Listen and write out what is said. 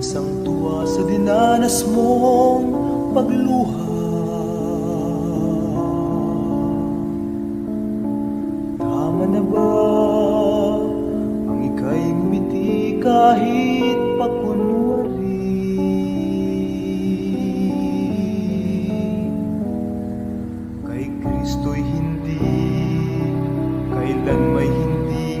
sa dinanas mong pagluha. Tama na ba ang ika'y ngumiti kahit